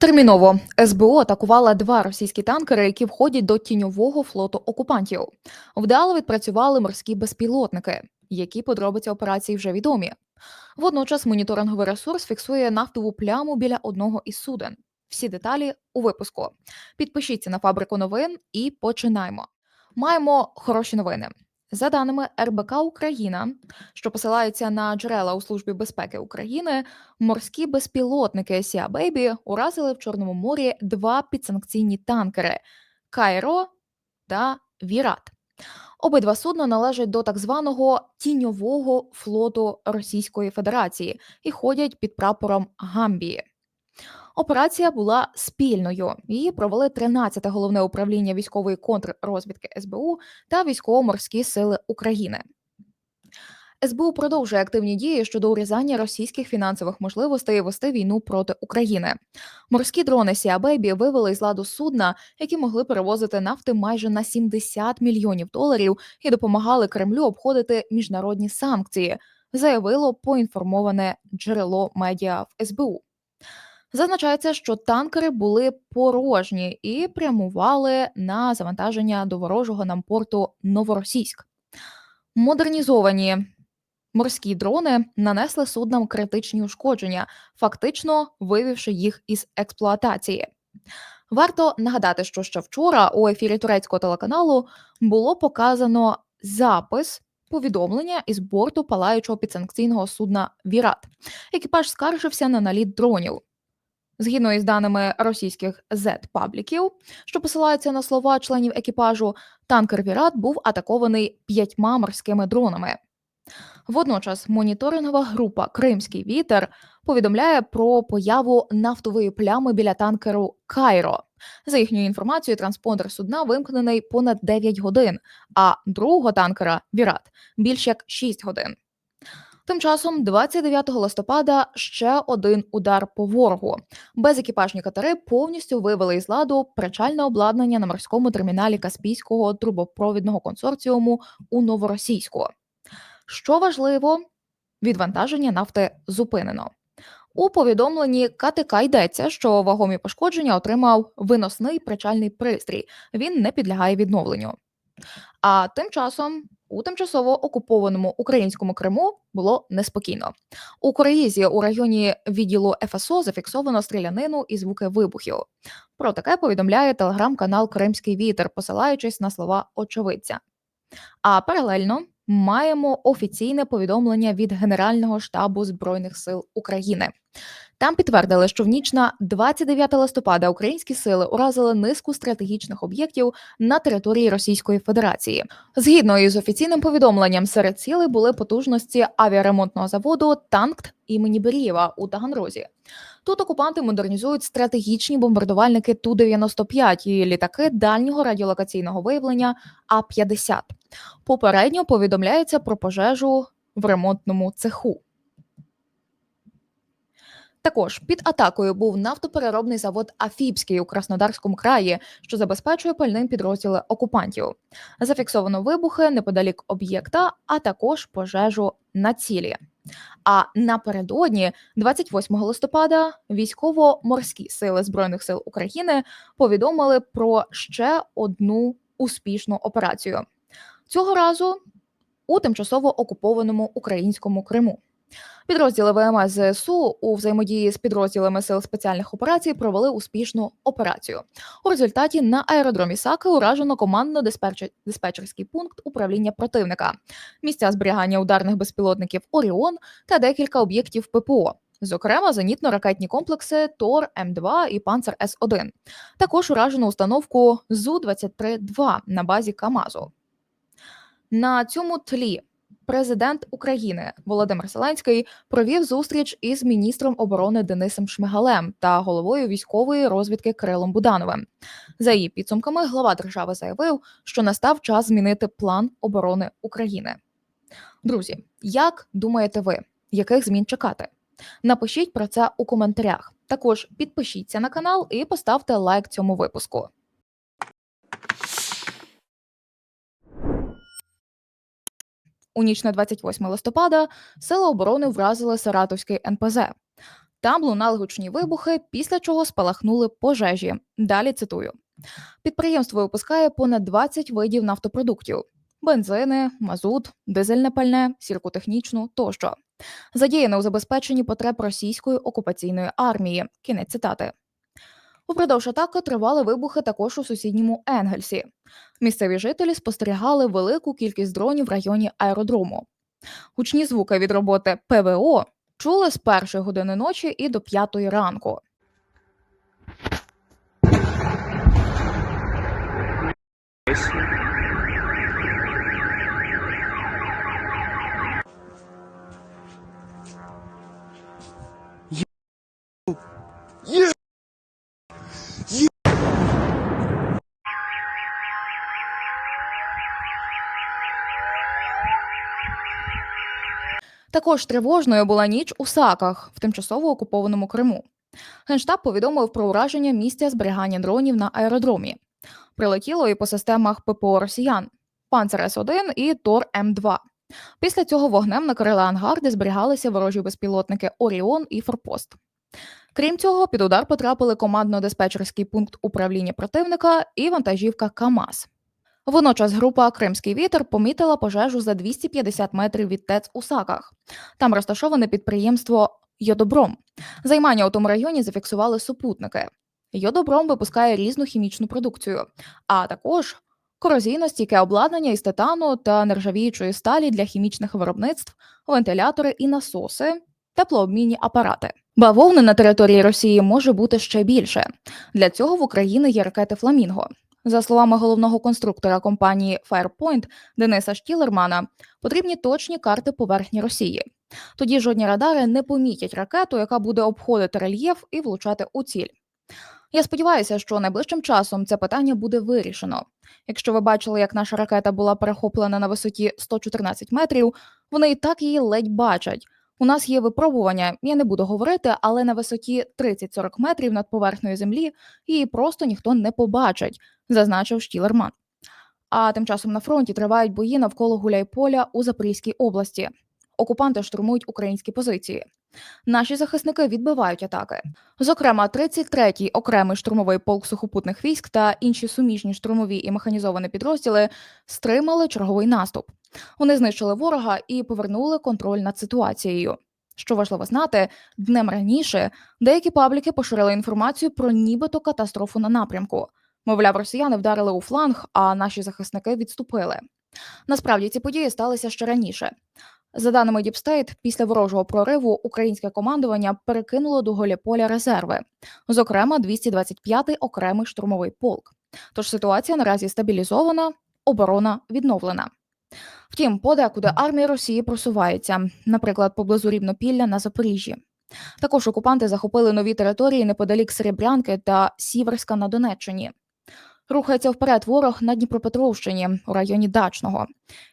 Терміново СБУ атакувала два російські танкери, які входять до тіньового флоту окупантів. Вдало відпрацювали морські безпілотники, які подробиці операції вже відомі. Водночас моніторинговий ресурс фіксує нафтову пляму біля одного із суден. Всі деталі у випуску. Підпишіться на фабрику новин і починаємо. Маємо хороші новини. За даними РБК Україна, що посилається на джерела у службі безпеки України, морські безпілотники Сіа Бейбі уразили в Чорному морі два підсанкційні танкери Кайро та Вірат. Обидва судна належать до так званого тіньового флоту Російської Федерації і ходять під прапором Гамбії. Операція була спільною. Її провели 13-те головне управління військової контррозвідки СБУ та військово-морські сили України. СБУ продовжує активні дії щодо урізання російських фінансових можливостей вести війну проти України. Морські дрони Сіа Бейбі вивели із ладу судна, які могли перевозити нафти майже на 70 мільйонів доларів і допомагали Кремлю обходити міжнародні санкції, заявило поінформоване джерело медіа в СБУ. Зазначається, що танкери були порожні і прямували на завантаження до ворожого нам порту Новоросійськ. Модернізовані морські дрони нанесли суднам критичні ушкодження, фактично вивівши їх із експлуатації. Варто нагадати, що ще вчора у ефірі турецького телеканалу було показано запис повідомлення із борту палаючого підсанкційного судна Вірат. Екіпаж скаржився на наліт дронів. Згідно із даними російських Z-пабліків, що посилаються на слова членів екіпажу, танкер Вірат був атакований п'ятьма морськими дронами. Водночас моніторингова група Кримський вітер повідомляє про появу нафтової плями біля танкеру Кайро. За їхньою інформацією, транспондер судна вимкнений понад 9 годин, а другого танкера Вірат більш як 6 годин. Тим часом, 29 листопада, ще один удар по ворогу. Безекіпажні катери повністю вивели із ладу причальне обладнання на морському терміналі Каспійського трубопровідного консорціуму у Новоросійську. Що важливо, відвантаження нафти зупинено. У повідомленні КТК йдеться, що вагомі пошкодження отримав виносний причальний пристрій. Він не підлягає відновленню. А тим часом у тимчасово окупованому українському Криму було неспокійно. У Кореїзі у районі відділу ФСО зафіксовано стрілянину і звуки вибухів. Про таке повідомляє телеграм-канал Кримський вітер, посилаючись на слова очевидця. А паралельно маємо офіційне повідомлення від Генерального штабу Збройних сил України. Там підтвердили, що в ніч на 29 листопада українські сили уразили низку стратегічних об'єктів на території Російської Федерації. Згідно із офіційним повідомленням, серед цілей були потужності авіаремонтного заводу Танкт імені Берієва у Таганрозі. Тут окупанти модернізують стратегічні бомбардувальники Ту 95 і літаки дальнього радіолокаційного виявлення А 50 Попередньо повідомляється про пожежу в ремонтному цеху. Також під атакою був нафтопереробний завод Афіпський у Краснодарському краї, що забезпечує пальним підрозділи окупантів. Зафіксовано вибухи неподалік об'єкта, а також пожежу на цілі. А напередодні, 28 листопада, військово-морські сили збройних сил України повідомили про ще одну успішну операцію. Цього разу у тимчасово окупованому українському Криму. Підрозділи ВМС ЗСУ у взаємодії з підрозділами сил спеціальних операцій провели успішну операцію. У результаті на аеродромі Саки уражено командно-диспетчерський пункт управління противника, місця зберігання ударних безпілотників Оріон та декілька об'єктів ППО. Зокрема, зенітно-ракетні комплекси Тор М2 і Панцер С 1 Також уражено установку зу 23 2 на базі Камазу. На цьому тлі президент України Володимир Зеленський провів зустріч із міністром оборони Денисом Шмигалем та головою військової розвідки Кирилом Будановим. За її підсумками, глава держави заявив, що настав час змінити план оборони України. Друзі, як думаєте ви, яких змін чекати? Напишіть про це у коментарях. Також підпишіться на канал і поставте лайк цьому випуску. У ніч на 28 листопада сили оборони вразили Саратовський НПЗ. Там лунали гучні вибухи, після чого спалахнули пожежі. Далі цитую: підприємство випускає понад 20 видів нафтопродуктів: бензини, мазут, дизельне пальне, сіркотехнічну тощо. Задіяне у забезпеченні потреб російської окупаційної армії. Кінець цитати. Упродовж атаки тривали вибухи також у сусідньому Енгельсі. Місцеві жителі спостерігали велику кількість дронів в районі аеродрому. Гучні звуки від роботи ПВО чули з першої години ночі і до п'ятої ранку. Yeah. Також тривожною була ніч у Саках в тимчасово окупованому Криму. Генштаб повідомив про ураження місця зберігання дронів на аеродромі. Прилетіло і по системах ППО Росіян Панцер С1 і Тор М2. Після цього вогнем накрили ангар, де зберігалися ворожі безпілотники Оріон і Форпост. Крім цього, під удар потрапили командно-диспетчерський пункт управління противника і вантажівка КАМАЗ. Водночас група Кримський вітер помітила пожежу за 250 метрів від ТЕЦ у Саках. Там розташоване підприємство Йодобром. Займання у тому районі зафіксували супутники. Йодобром випускає різну хімічну продукцію, а також корозійно-стійке обладнання із титану та нержавіючої сталі для хімічних виробництв, вентилятори і насоси, теплообмінні апарати. Бавовни на території Росії може бути ще більше. Для цього в Україні є ракети Фламінго. За словами головного конструктора компанії Firepoint Дениса Штілермана, потрібні точні карти поверхні Росії. Тоді жодні радари не помітять ракету, яка буде обходити рельєф і влучати у ціль. Я сподіваюся, що найближчим часом це питання буде вирішено. Якщо ви бачили, як наша ракета була перехоплена на висоті 114 метрів, вони і так її ледь бачать. У нас є випробування, я не буду говорити, але на висоті 30-40 метрів над поверхнею землі її просто ніхто не побачить, зазначив Штілерман. А тим часом на фронті тривають бої навколо Гуляйполя у Запорізькій області. Окупанти штурмують українські позиції. Наші захисники відбивають атаки. Зокрема, 33-й окремий штурмовий полк сухопутних військ та інші суміжні штурмові і механізовані підрозділи стримали черговий наступ. Вони знищили ворога і повернули контроль над ситуацією. Що важливо знати, днем раніше деякі пабліки поширили інформацію про нібито катастрофу на напрямку. Мовляв, росіяни вдарили у фланг, а наші захисники відступили. Насправді ці події сталися ще раніше. За даними Діпстейт, після ворожого прориву українське командування перекинуло до Голіполя резерви, зокрема 225-й окремий штурмовий полк. Тож ситуація наразі стабілізована, оборона відновлена. Втім, подекуди армія Росії просувається, наприклад, поблизу Рівнопілля на Запоріжжі. Також окупанти захопили нові території неподалік Серебрянки та Сіверська на Донеччині. Рухається вперед ворог на Дніпропетровщині у районі Дачного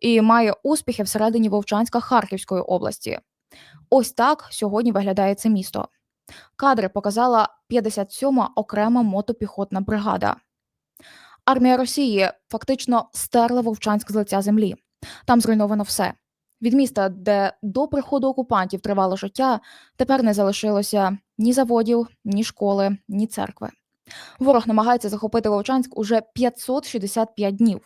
і має успіхи всередині Вовчанська Харківської області. Ось так сьогодні виглядає це місто. Кадри показала 57-ма окрема мотопіхотна бригада. Армія Росії фактично стерла Вовчанськ з лиця землі. Там зруйновано все. Від міста, де до приходу окупантів тривало життя, тепер не залишилося ні заводів, ні школи, ні церкви. Ворог намагається захопити Вовчанськ уже 565 днів.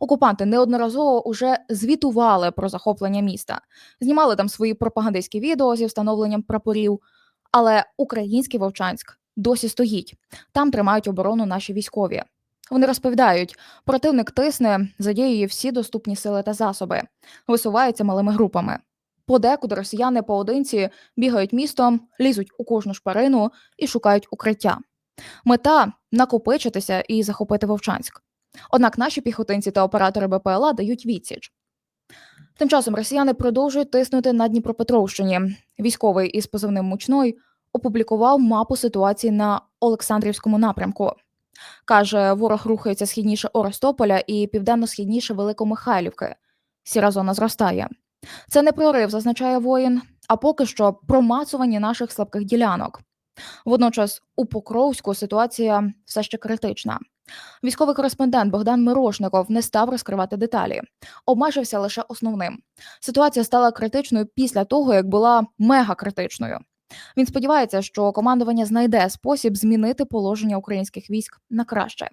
Окупанти неодноразово уже звітували про захоплення міста, знімали там свої пропагандистські відео зі встановленням прапорів. Але український Вовчанськ досі стоїть. Там тримають оборону наші військові. Вони розповідають, противник тисне, задіює всі доступні сили та засоби, висуваються малими групами. Подекуди росіяни поодинці бігають містом, лізуть у кожну шпарину і шукають укриття. Мета накопичитися і захопити Вовчанськ. Однак наші піхотинці та оператори БПЛА дають відсіч. Тим часом росіяни продовжують тиснути на Дніпропетровщині. Військовий із позивним Мучной опублікував мапу ситуації на Олександрівському напрямку. Каже, ворог рухається східніше Оростополя і південно-східніше Великомихайлівки. Сіра зона зростає. Це не прорив, зазначає воїн, а поки що промацування наших слабких ділянок. Водночас у Покровську ситуація все ще критична. Військовий кореспондент Богдан Мирошников не став розкривати деталі, обмежився лише основним. Ситуація стала критичною після того, як була мегакритичною. Він сподівається, що командування знайде спосіб змінити положення українських військ на краще.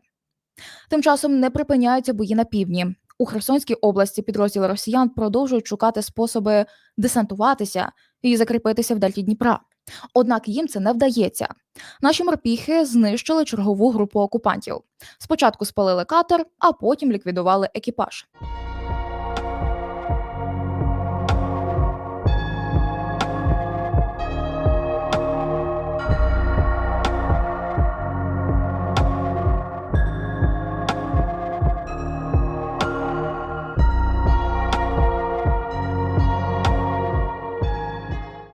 Тим часом не припиняються бої на півдні. У Херсонській області підрозділи росіян продовжують шукати способи десантуватися і закріпитися в дельті Дніпра. Однак їм це не вдається. Наші морпіхи знищили чергову групу окупантів. Спочатку спалили катер, а потім ліквідували екіпаж.